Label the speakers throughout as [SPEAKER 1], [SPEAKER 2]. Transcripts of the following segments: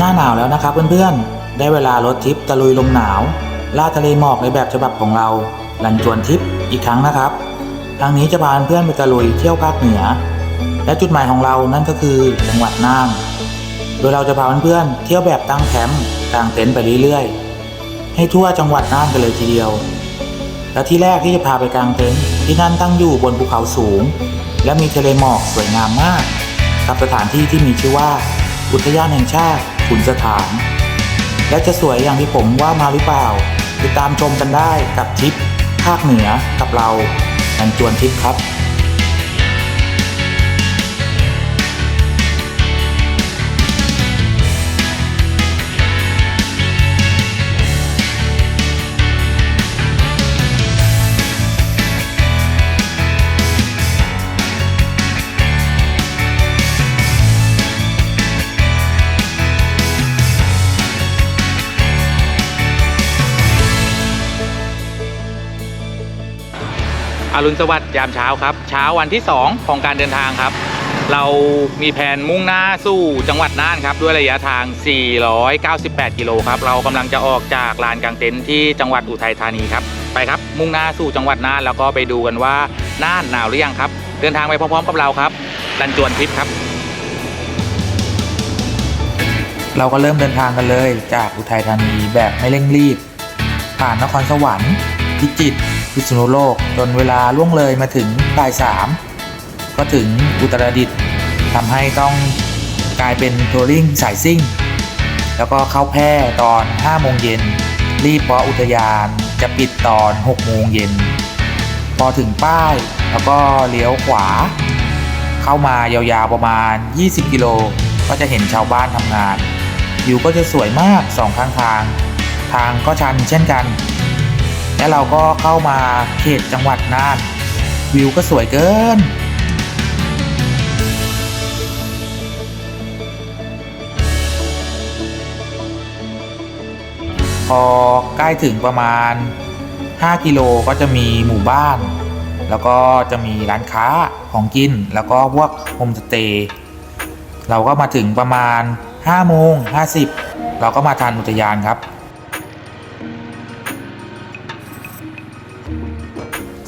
[SPEAKER 1] หน้าหนาวแล้วนะครับเพื่อนๆ ได้เวลารถทริปตะลุยลมหนาวล่าทะเลหมอกในแบบฉบับของเรา ลันจวนทริปอีกครั้งนะครับ ทางนี้จะพาเพื่อนๆไปตะลุยเที่ยวภาคเหนือ และจุดหมายของเรานั่นก็คือจังหวัดน่าน โดยเราจะพาเพื่อนๆเที่ยวแบบตั้งแคมป์กางเต็นท์ไปเรื่อยๆ ให้ทั่วจังหวัดน่านกันเลยทีเดียว และที่แรกที่จะพาไปกางเต็นท์ที่นั่นตั้งอยู่บนภูเขาสูง และมีทะเลหมอกสวยงามมาก กับสถานที่ที่มีชื่อว่า อุทยานแห่งชาติ ขุนสถาน และจะสวยอย่างที่ผมว่ามาหรือเปล่า ติดตามชมกันได้กับทริปภาคเหนือกับเราอันจวนทิปครับ
[SPEAKER 2] รุณสวัสดิ์ยามเช้าครับ เช้าวันที่ 2 ของการเดินทางครับ เรามีแผนมุ่งหน้าสู่จังหวัดน่านครับ ด้วยระยะทาง 498 กิโลครับ เรากำลังจะออกจากลานกลางเต็นท์ที่จังหวัดอุทัยธานีครับ ไปครับ มุ่งหน้าสู่จังหวัดน่านแล้วก็ไปดูกันว่าน่านหนาวหรือยังครับ เดินทางไปพร้อมๆกับเราครับดันจวนทริปครับ
[SPEAKER 1] เราก็เริ่มเดินทางกันเลย จากอุทัยธานีแบบไม่เร่งรีบ ผ่านนครสวรรค์พิจิตร พิษณุโลกจนเวลาล่วงเลยมาถึงบ่ายสามก็ถึงอุตรดิตถ์ทำให้ต้องกลายเป็นทัวริงสายซิ่ง แล้วก็เข้าแพร่ตอน 5 โมงเย็น รีบเพราะอุทยานจะปิดตอน 6 โมงเย็น พอถึงป้ายแล้วก็เลี้ยวขวา เข้ามายาวๆประมาณ 20 กิโล ก็จะเห็นชาวบ้านทำงานวิวก็จะสวยมากสองข้างทาง ทางก็ชันเช่นกัน และเราก็เข้ามาเขตจังหวัดน่านวิวก็สวยเกิน พอใกล้ถึงประมาณ 5 กิโลก็จะมีหมู่บ้าน แล้วก็จะมีร้านค้าของกิน แล้วก็พวกโฮมสเตย์เราก็มาถึงประมาณ5โมง50 เราก็มาทานอุทยานครับ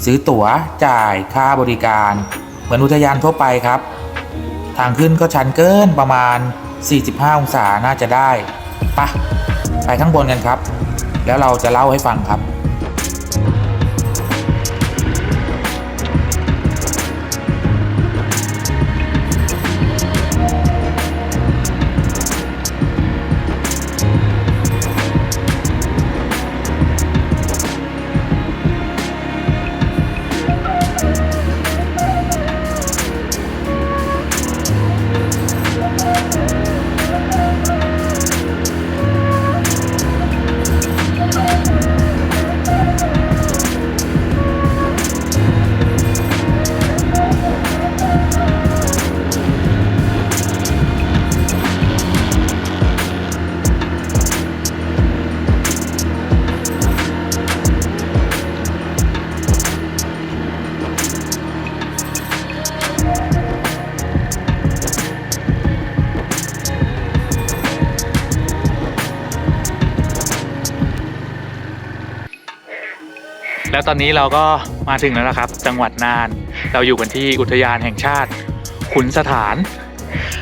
[SPEAKER 1] ซื้อตั๋วจ่ายค่าบริการ เหมือนอุทยานทั่วไปครับ ทางขึ้นก็ชันเกินประมาณ 45 องศาน่าจะได้ปะไปข้างบนกันครับ แล้วเราจะเล่าให้ฟังครับ
[SPEAKER 2] แล้วตอนนี้เราก็มาถึงแล้วนะครับ จังหวัดน่าน เราอยู่กันที่อุทยานแห่งชาติ ขุนสถาน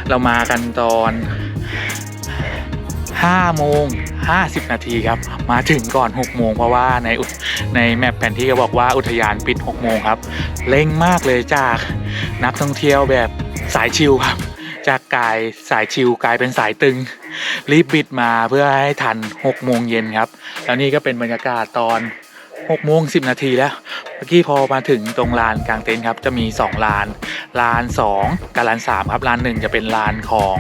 [SPEAKER 2] เรามากันตอน5โมง50 นาทีครับ มาถึงก่อน 6 โมงเพราะว่าในในแมปแผนที่ก็บอกว่าอุทยานปิด 6 โมงครับเร่งมากเลยจากนักท่องเที่ยวแบบสายชิลครับ จากกายสายชิลกลายเป็นสายตึง รีบปิดมาเพื่อให้ทัน 6 โมงเย็นครับ แล้วนี่ก็เป็นบรรยากาศตอน 6โมง10 นาทีแล้ว เมื่อกี้พอมาถึงตรงลานกลางเต็นท์ครับ จะมี 2 ลาน ลาน 2 กับลาน 3 ครับ ลาน 1 จะเป็นลานของ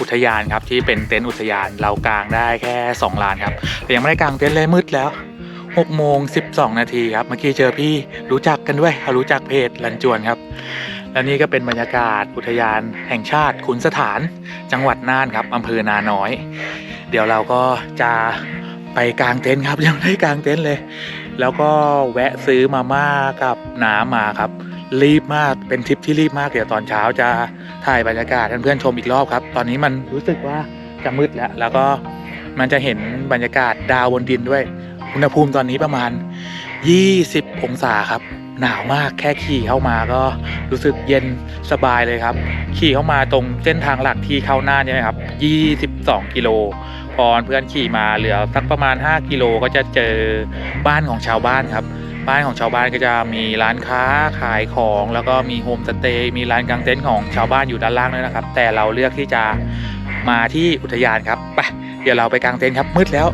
[SPEAKER 2] อุทยานครับ ที่เป็นเต็นท์อุทยาน เรากางได้แค่ 2 ลานครับแต่ยังไม่ได้กางเต็นท์เลยมืดแล้ว6โมง12 นาทีครับ เมื่อกี้เจอพี่รู้จักกันด้วยเขารู้จักเพจลันจวนครับ และนี่ก็เป็นบรรยากาศอุทยานแห่งชาติขุนสถาน จังหวัดน่านครับอำเภอนาน้อย เดี๋ยวเราก็จะไปกางเต็นท์ครับยังไม่ได้กางเต็นท์เลย แล้วก็แวะซื้อมาม่ากับน้ำมาครับ รีบมากเป็นทริปที่รีบมากเดี๋ยวตอนเช้าจะถ่ายบรรยากาศให้เพื่อนชมอีกรอบครับ ตอนนี้มันรู้สึกว่าจะมืดแล้ว แล้วก็มันจะเห็นบรรยากาศดาวบนดินด้วย อุณหภูมิตอนนี้ประมาณ 20 องศาครับ หนาวมากแค่ขี่เข้ามาก็รู้สึกเย็นสบายเลยครับ ขี่เข้ามาตรงเส้นทางหลักที่เข้าหน้าเนี่ยนะครับ 22 กิโล พอเพื่อนขี่มาเหลือสักประมาณ 5 กิโลก็จะเจอบ้านของชาวบ้านครับ บ้านของชาวบ้านก็จะมีร้านค้าขายของ แล้วก็มีโฮมสเตย์มีร้านกางเต็นท์ของชาวบ้านอยู่ด้านล่างด้วยนะครับ แต่เราเลือกที่จะมาที่อุทยานครับไปเดี๋ยวเราไปกางเต็นท์ครับมืดแล้ว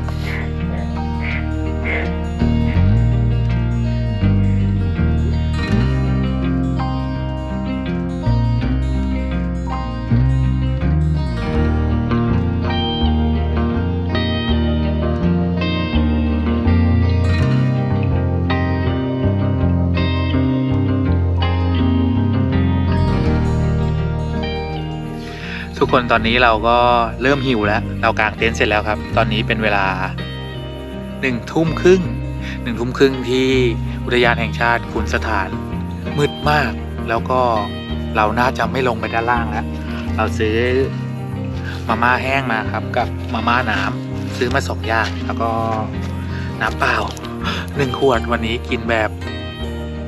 [SPEAKER 2] กคนตอนนี้เราก็เริ่มหิวแล้ว เรากางเต็นท์เสร็จแล้วครับ ตอนนี้เป็นเวลาหนึ่งทุ่มครึ่งหนึ่งทุ่มครึ่งที่อุทยานแห่งชาติขุนสถาน มืดมาก แล้วก็เราน่าจะไม่ลงไปด้านล่างแล้ว เราซื้อมาม่าแห้งมาครับ กับมาม่าน้ำซื้อมาสองอย่างแล้วก็น้ำเปล่าหนึ่งขวดวันนี้กินแบบ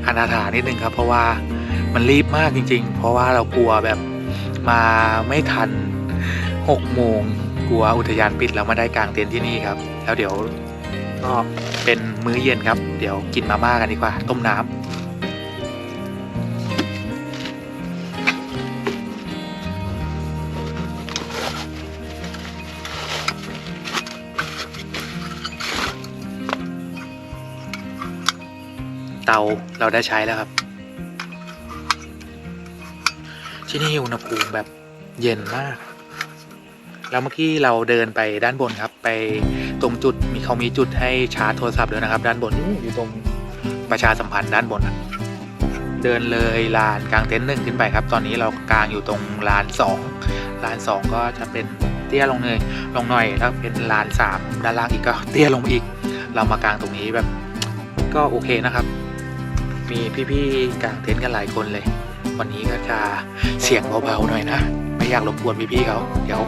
[SPEAKER 2] อนาถานิดนึงครับ เพราะว่ามันรีบมากจริง ๆ เพราะว่าเรากลัวแบบ มาไม่ทันหกโมงกลัวอุทยานปิดแล้วมาได้กลางเต็นท์ที่นี่ครับ แล้วเดี๋ยวก็เป็นมื้อเย็นครับ เดี๋ยวกินมาม่ากันดีกว่า ต้มน้ำเตาเราได้ใช้แล้วครับ ที่นี่อุณหภูมิแบบเย็นมาก แล้วเมื่อกี้เราเดินไปด้านบนครับ ไปตรงจุดมีเขามีจุดให้ชาร์จโทรศัพท์ด้วยนะครับ ด้านบนอยู่ตรงประชาสัมพันธ์ด้านบนเดินเลยลานกลางเต็นท์หนึ่งขึ้นไปครับ ตอนนี้เรากลางอยู่ตรงลานสองลานสองก็จะเป็นเตี้ยลงเลยลงหน่อยแล้วเป็นลานสามด้านล่างอีกก็เตี้ยลงอีก เรามากลางตรงนี้แบบ ก็โอเคนะครับ มีพี่ๆกลางเต็นท์กันหลายคนเลย วันนี้ก็จะเสียงเบาๆหน่อยนะ ไม่อยากรบกวนพี่ๆเขา เดี๋ยว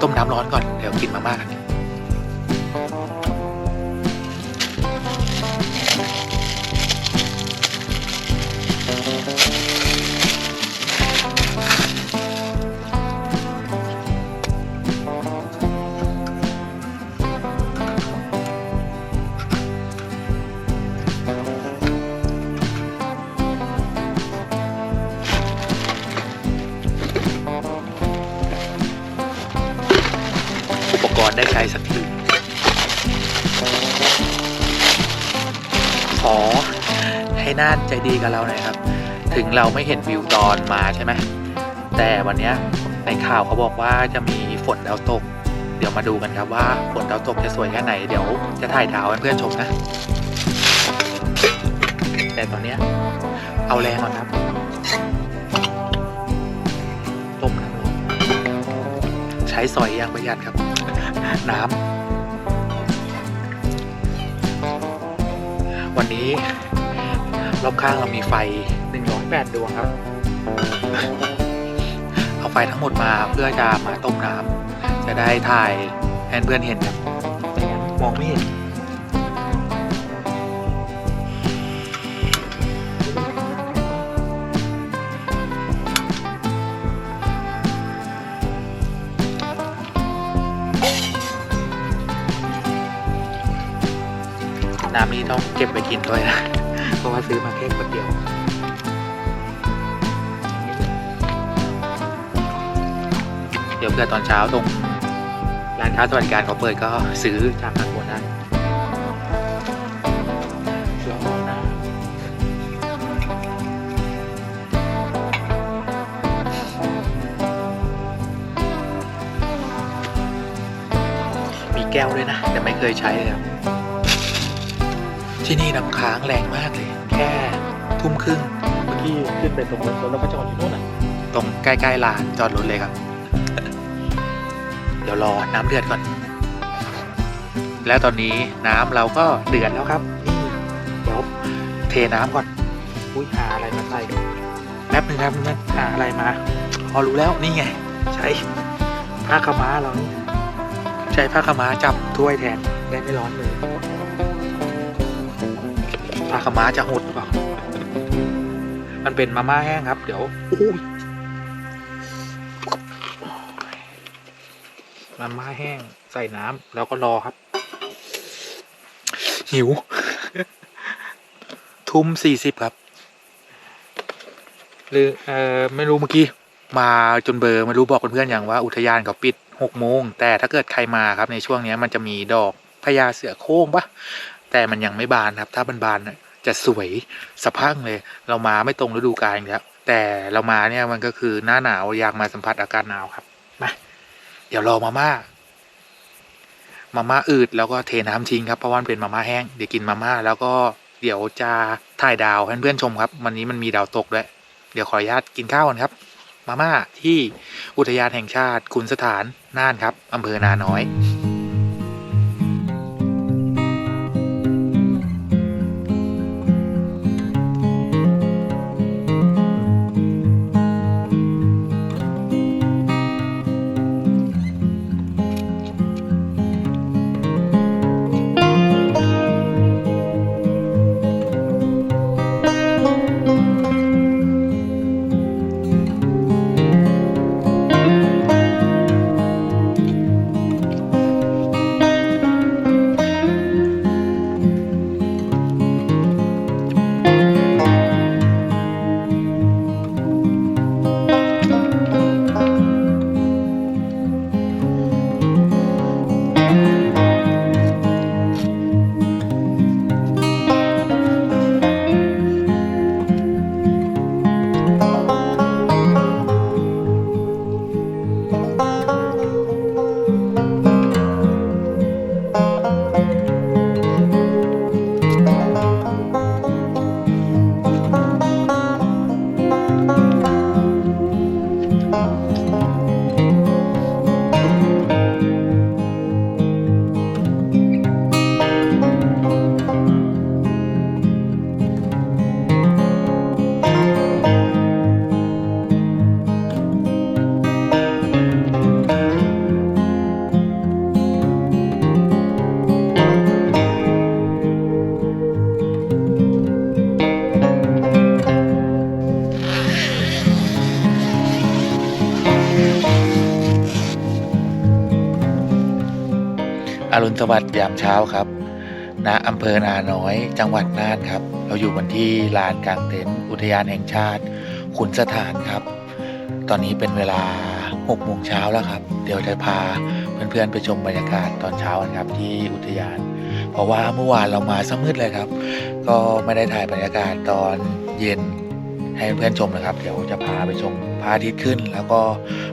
[SPEAKER 2] ต้มน้ำร้อนก่อน เดี๋ยวกินมาม่ากัน กรณ์ได้ใช้สักทีขอให้น่านใจดีกับเราหน่อยครับ ถึงเราไม่เห็นวิวตอนมาใช่ไหมแต่วันนี้ในข่าวเขาบอกว่าจะมีฝนดาวตก เดี๋ยวมาดูกันครับว่าฝนดาวตกจะสวยแค่ไหน เดี๋ยวจะถ่ายดาวให้เพื่อนชมนะ แต่ตอนนี้เอาแรงก่อนครับต้มน้ำร้อนใช้สอยอย่างประหยัดครับ น้ำวันนี้ รอบข้างเรามีไฟ 108 ดวงครับ เอาไฟทั้งหมดมาเพื่อจะมาต้มน้ำจะได้ถ่ายให้เพื่อนเห็นครับมองไม่เห็น น้ำนี่ต้องเก็บไปกินด้วยนะ เพราะว่าซื้อมาแค่ขวดเดียวเดี๋ยวเพื่อตอนเช้าตรงร้านค้าสวัสดิการเขาเปิดก็ซื้อจากทางบนได้มีแก้วด้วยนะ แต่ไม่เคยใช้เลยครับ ที่นี่น้ำค้างแรงมากเลย แค่ทุ่มครึ่งเมื่อกี้ขึ้นไปตรงรถแล้วก็จอดอยู่นู่นอะตรงใกล้ๆลานจอดรถเลยครับ เดี๋ยวรอน้ำเดือดก่อน แล้วตอนนี้น้ำเราก็เดือดแล้วครับนี่เดี๋ยวเทน้ำก่อนอุ้ยหาอะไรมาใส่แป๊บนึงครับเพื่อนหาอะไรมาพอรู้แล้วนี่ไง ใช้ผ้าขาวม้าเรานี่ช้ผ้าขาวม้าจับถ้วยแทนได้ไม่ร้อนมือผ้าขาวม้าจะหดหรือเปล่า มันเป็นมาม่าแห้งครับ เดี๋ยวอุ้ยมาม่าแห้งใส่น้ำแล้วก็รอครับ หิว ทุ่มสี่สิบครับ หรือเออไม่รู้เมื่อกี้ มาจนเบอร์ไม่รู้บอกเพื่อนๆอย่างว่าอุทยานเขาปิดหกโมง แต่ถ้าเกิดใครมาครับในช่วงนี้มันจะมีดอกพญาเสือโคร่งปะ แต่มันยังไม่บานครับ ถ้ามันบานจะสวยสะพั่งเลย เรามาไม่ตรงฤดูกาลอีกแล้วแต่เรามาเนี่ยมันก็คือหน้าหนาวอยากมาสัมผัสอากาศหนาวครับมาเดี๋ยวรอมาม่ามาม่าอืดแล้วก็เทน้ำทิ้งครับเพราะว่ามันเป็นมาม่าแห้งเดี๋ยวกินมาม่าแล้วก็เดี๋ยวจะถ่ายดาวให้เพื่อนๆชมครับ วันนี้มันมีดาวตกด้วย เดี๋ยวขออนุญาตกินข้าวกันครับ มาม่าที่อุทยานแห่งชาติขุนสถานน่านครับอำเภอนาน้อย สวัสดิ์ยามเช้าครับณอำเภอนาน้อย จังหวัดน่านครับ เราอยู่กันที่ลานกลางเต็นท์อุทยานแห่งชาติ ขุนสถานครับ ตอนนี้เป็นเวลา6โมงเช้าแล้วครับ เดี๋ยวจะพาเพื่อนๆไปชมบรรยากาศตอนเช้ากันครับที่อุทยาน เพราะว่าเมื่อวานเรามาสมืดเลยครับ ก็ไม่ได้ถ่ายบรรยากาศตอนเย็นให้เพื่อนชมนะครับ เดี๋ยวจะพาไปชมพระอาทิตย์ขึ้น แล้วก็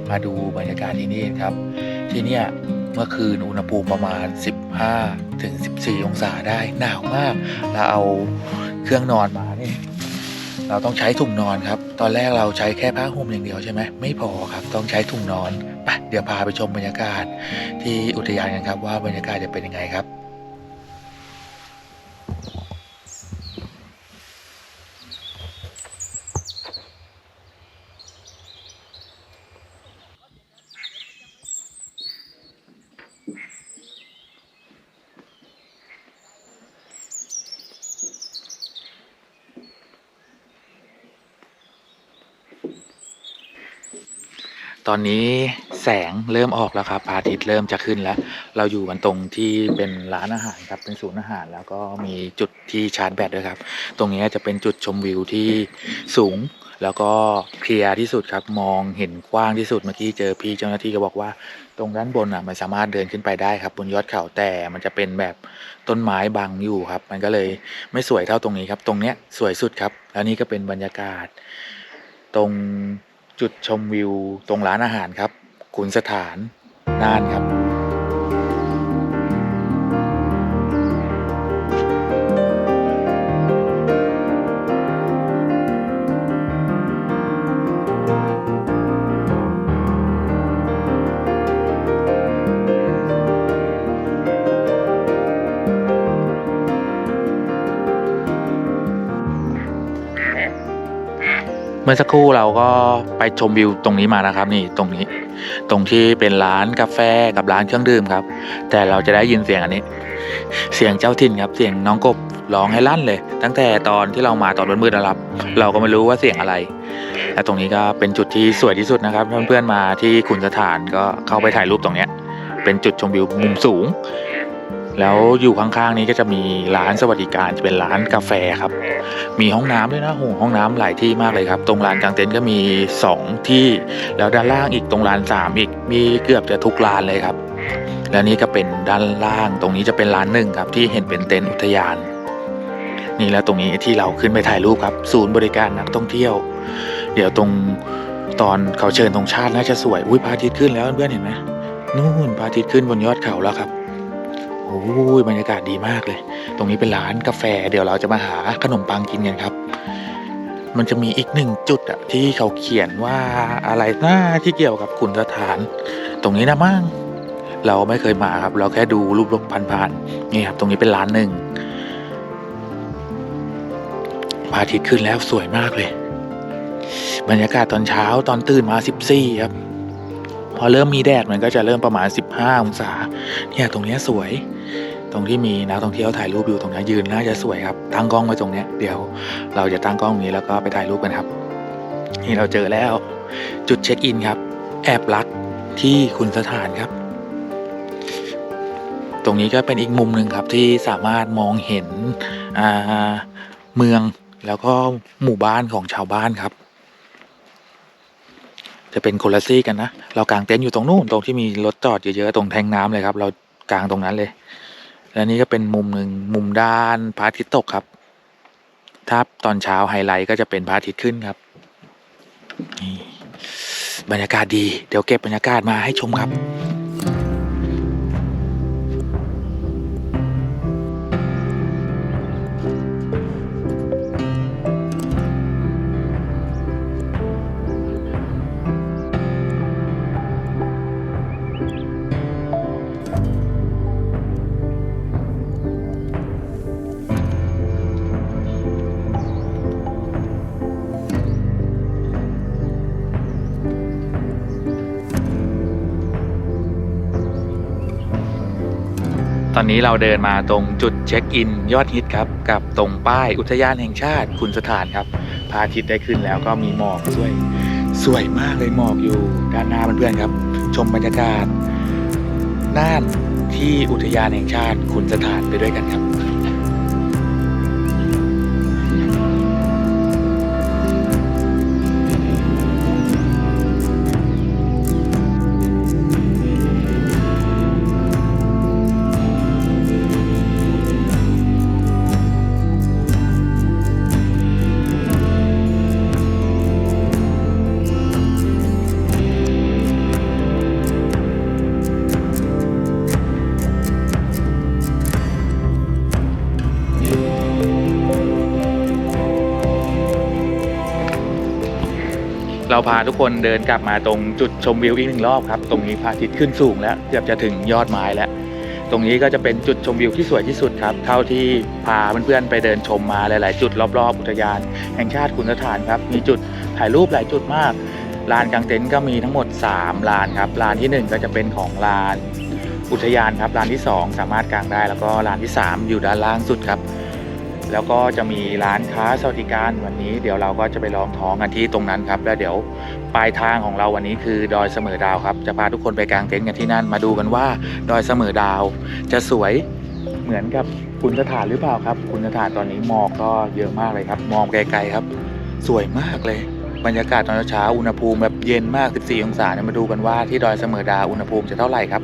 [SPEAKER 2] มาดูบรรยากาศที่นี่ครับ ที่เนี่ย เมื่อคืนอุณหภูมิประมาณ 15ถึง14 องศาได้หนาวมาก เราเอาเครื่องนอนมานี่เราต้องใช้ถุงนอนครับ ตอนแรกเราใช้แค่ผ้าห่มอย่างเดียวใช่ไหมไม่พอครับ ต้องใช้ถุงนอนไปเดี๋ยวพาไปชมบรรยากาศ ที่อุทยานกันครับว่าบรรยากาศจะเป็นยังไงครับ ตอนนี้แสงเริ่มออกแล้วครับพระอาทิตย์เริ่มจะขึ้นแล้ว เราอยู่กันตรงที่เป็นร้านอาหารครับเป็นศูนย์อาหาร แล้วก็มีจุดที่ชาร์จแบตด้วยครับ ตรงนี้จะเป็นจุดชมวิวที่สูง แล้วก็เคลียร์ที่สุดครับมองเห็นกว้างที่สุดเมื่อกี้เจอพี่เจ้าหน้าที่ก็บอกว่า ตรงด้านบนอะมันสามารถเดินขึ้นไปได้ครับบนยอดเขาแต่มันจะเป็นแบบต้นไม้บังอยู่ครับ มันก็เลยไม่สวยเท่าตรงนี้ครับ ตรงเนี้ยสวยสุดครับ แล้วนี่ก็เป็นบรรยากาศ ตรง จุดชมวิวตรงร้านอาหารครับขุนสถานน่านครับ เมื่อสักครู่เราก็ไปชมวิวตรงนี้มานะครับนี่ตรงนี้ ตรงที่เป็นร้านกาแฟกับร้านเครื่องดื่มครับ แต่เราจะได้ยินเสียงอันนี้ เสียงเจ้าถิ่นครับ เสียงน้องกบร้องให้ลั่นเลย ตั้งแต่ตอนที่เรามาตอนมืดๆนะครับ เราก็ไม่รู้ว่าเสียงอะไรและตรงนี้ก็เป็นจุดที่สวยที่สุดนะครับเพื่อนๆมาที่ขุนสถานก็เข้าไปถ่ายรูปตรงเนี้ยเป็นจุดชมวิวมุมสูง แล้วอยู่ข้างๆนี้ก็จะมีร้านสวัสดิการจะเป็นร้านกาแฟครับ มีห้องน้ำด้วยนะโหห้องน้ำหลายที่มากเลยครับ ตรงลานกลางเต็นท์ก็มีสองที่ แล้วด้านล่างอีกตรงลานสามอีกมีเกือบจะทุกลานเลยครับ และนี่ก็เป็นด้านล่างตรงนี้จะเป็นร้านหนึ่งครับ ที่เห็นเป็นเต็นท์อุทยาน นี่แล้วตรงนี้ที่เราขึ้นไปถ่ายรูปครับ ศูนย์บริการนักท่องเที่ยว เดี๋ยวตรงตอนเขาเชิญธงชาติน่าจะสวยอุ้ยพระอาทิตย์ขึ้นแล้วเพื่อนๆเห็นไหมนู่นพระอาทิตย์ขึ้นบนยอดเขาแล้วครับ โอ้ยบรรยากาศดีมากเลย ตรงนี้เป็นร้านกาแฟ เดี๋ยวเราจะมาหาขนมปังกินกันครับ มันจะมีอีกหนึ่งจุดอะที่เขาเขียนว่าอะไรนะที่เกี่ยวกับขุนสถาน ตรงนี้นะมั่งเราไม่เคยมาครับ เราแค่ดูรูปลบผ่านๆนี่ครับตรงนี้เป็นร้านหนึ่งพระอาทิตย์ขึ้นแล้วสวยมากเลย บรรยากาศตอนเช้าตอนตื่นมา14ครับพอเริ่มมีแดดมันก็จะเริ่มประมาณ 15 องศา เนี่ยตรงนี้สวย ตรงที่มีนักท่องเที่ยวถ่ายรูปอยู่ตรงนี้ยืนน่าจะสวยครับตั้งกล้องไว้ตรงเนี้ยเดี๋ยวเราจะตั้งกล้องนี้แล้วก็ไปถ่ายรูปกันครับ นี่เราเจอแล้ว จุดเช็คอินครับ แอบรักที่คุณสถานครับ ตรงนี้ก็เป็นอีกมุมหนึ่งครับที่สามารถมองเห็นเมืองแล้วก็หมู่บ้านของชาวบ้านครับ จะเป็นคนละซี่กันนะ เรากางเต็นท์อยู่ตรงนู้นตรงที่มีรถจอดเยอะๆตรงแทงน้ำเลยครับ เรากางตรงนั้นเลย และนี่ก็เป็นมุมหนึ่งมุมด้านพระอาทิตย์ตกครับ ถ้าตอนเช้าไฮไลท์ก็จะเป็นพระอาทิตย์ขึ้นครับบรรยากาศดี เดี๋ยวเก็บบรรยากาศมาให้ชมครับ ตอนนี้เราเดินมาตรงจุดเช็คอินยอดฮิตครับ กับตรงป้ายอุทยานแห่งชาติคุณสถานครับพระอาทิตย์ได้ขึ้นแล้วก็มีหมอกด้วย สวยมากเลยหมอกอยู่ด้านหน้าเพื่อนๆครับ ชมบรรยากาศน่านที่อุทยานแห่งชาติคุณสถานไปด้วยกันครับ เราพาทุกคนเดินกลับมาตรงจุดชมวิวอีกหนึ่งรอบครับ ตรงนี้พระอาทิตย์ขึ้นสูงแล้วเกือบจะถึงยอดไม้แล้ว ตรงนี้ก็จะเป็นจุดชมวิวที่สวยที่สุดครับ เท่าที่พาเพื่อนๆไปเดินชมมาหลาย ๆ จุดรอบๆ อุทยาน แห่งชาติคุณสถานครับ มีจุดถ่ายรูปหลายจุดมาก ลานกลางเต็นท์ก็มีทั้งหมด 3 ลานครับ ลานทีหนึ่1 ก็จะเป็นของลานอุทยานครับ ลานที่ 2 สามารถกางได้ แล้วก็ลานที่ 3 อยู่ด้านล่างสุดครับ แล้วก็จะมีร้านค้าสวัสดิการวันนี้เดี๋ยวเราก็จะไปลองท้องกันที่ตรงนั้นครับ แล้วเดี๋ยวปลายทางของเราวันนี้คือดอยเสมอดาวครับ จะพาทุกคนไปกางเต็นท์กันที่นั่นมาดูกันว่าดอยเสมอดาว จะสวยเหมือนกับคุณสถานหรือเปล่าครับ คุณสถานตอนนี้หมอกก็เยอะมากเลยครับ มองไกลๆครับ สวยมากเลย บรรยากาศตอนเช้าอุณหภูมิแบบเย็นมาก 14 องศาเนี่ยมาดูกันว่าที่ดอยเสมอดาวอุณหภูมิจะเท่าไหร่ครับ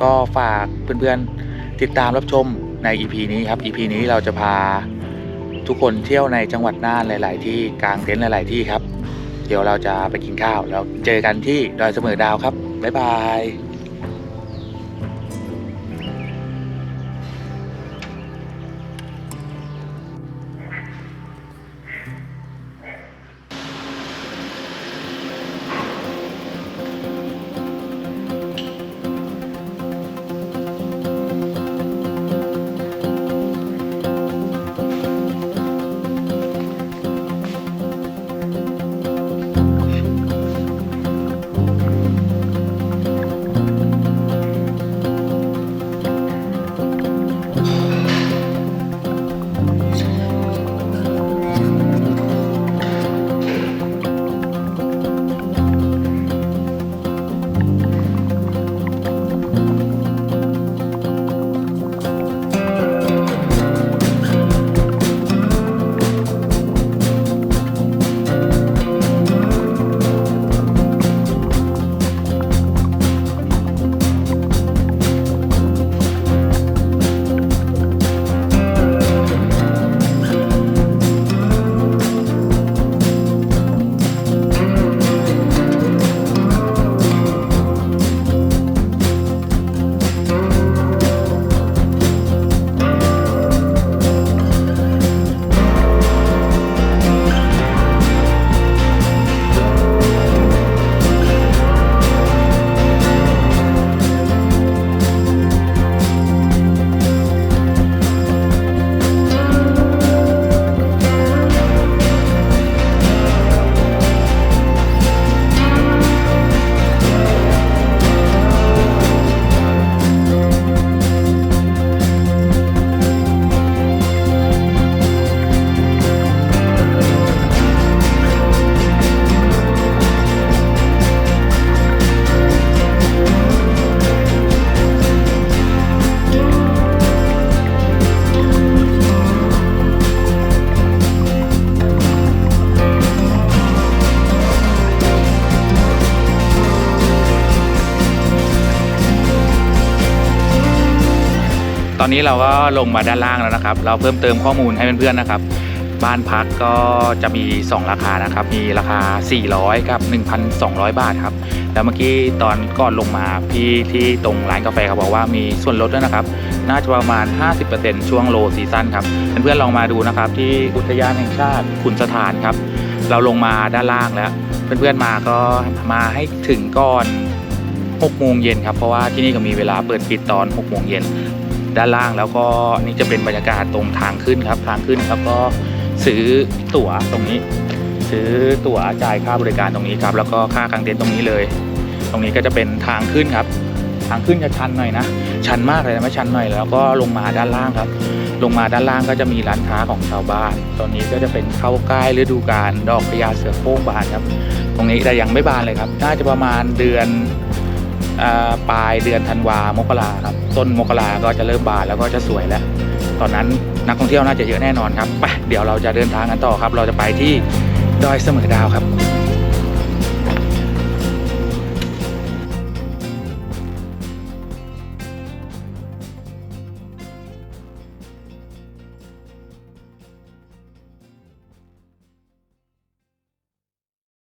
[SPEAKER 2] ก็ฝากเพื่อนๆติดตามรับชม ใน EP นี้ครับ EP นี้เราจะพาทุกคนเที่ยวในจังหวัดน่านหลาย ๆ ที่กลางเต็นท์หลาย ๆ ที่ครับ เดี๋ยวเราจะไปกินข้าวแล้วเจอกันที่ดอยเสมอดาวครับบ๊ายบาย อนนี้เราก็ลงมาด้านล่างแล้วนะครับ เราเพิ่มเติมข้อมูลให้เพื่อนๆนะครับ บ้านพักก็จะมี 2 ราคานะครับ มีราคา 400กับ1,200 บาทครับ แล้วเมื่อกี้ตอนก่อนลงมาพี่ที่ตรงร้านกาแฟเขาบอกว่ามีส่วนลดด้วยนะครับ น่าจะประมาณ 50%ช่วงโลซีซั่นครับ เพื่อนๆลองมาดูนะครับ ที่อุทยานแห่งชาติขุนสถานครับ เราลงมาด้านล่างแล้ว เพื่อนๆมาก็มาให้ถึงก่อน6โมงเย็นครับ เพราะว่าที่นี่ก็มีเวลาเปิดปิดตอน6โมงเย็น ด้านล่างแล้วก็นี่จะเป็นบรรยากาศตรงทางขึ้นครับทางขึ้นแล้วก็ซื้อตั๋วตรงนี้ ซื้อตั๋วจ่ายค่าบริการตรงนี้ครับ แล้วก็ค่ากางเต็นท์ตรงนี้เลย ตรงนี้ก็จะเป็นทางขึ้นครับ ทางขึ้นจะชันหน่อยนะชันมากเลยนะไม่ชันหน่อยแล้วก็ลงมาด้านล่างครับ ลงมาด้านล่างก็จะมีร้านค้าของชาวบ้าน ตอนนี้ก็จะเป็นเข้าใกล้ฤดูกาลดอกพญาเสือโคร่งบานครับ ตรงนี้แต่ยังไม่บานเลยครับ น่าจะประมาณเดือน ปลายเดือนธันวามกราครับ ต้นมกราก็จะเริ่มบานแล้วก็จะสวยแล้ว ตอนนั้นนักท่องเที่ยวน่าจะเยอะแน่นอนครับไปเดี๋ยวเราจะเดินทางกันต่อครับ เราจะไปที่ดอยเสมอดาวครับ